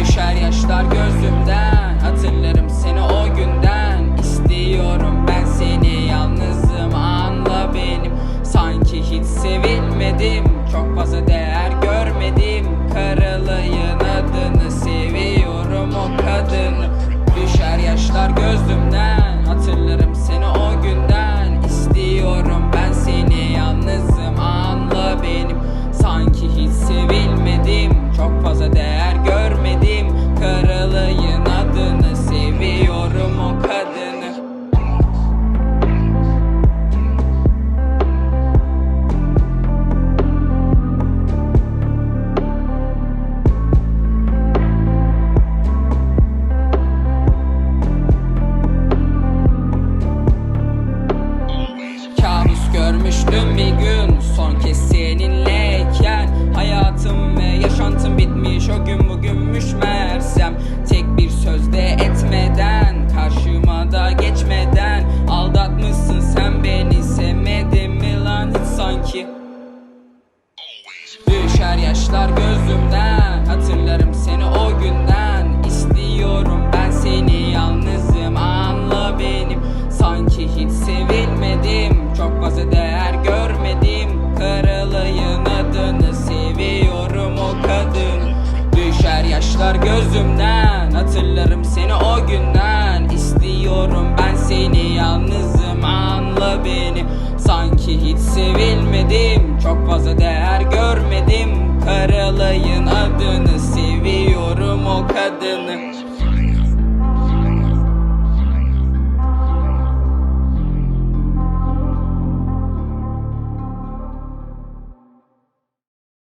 Düşer yaşlar gözümden. Hatırlarım Düşer yaşlar gözümden. Hatırlarım seni o günden. İstiyorum ben seni yalnızım. Anla benim. Sanki hiç sevilmedim. Çok fazla değer görmedim. Karalayın adını Seviyorum o kadın. Düşer yaşlar gözümden. Hatırlarım seni o günden. İstiyorum ben seni yalnızım. Anla beni ki hiç sevilmedim. Çok fazla değer görmedim.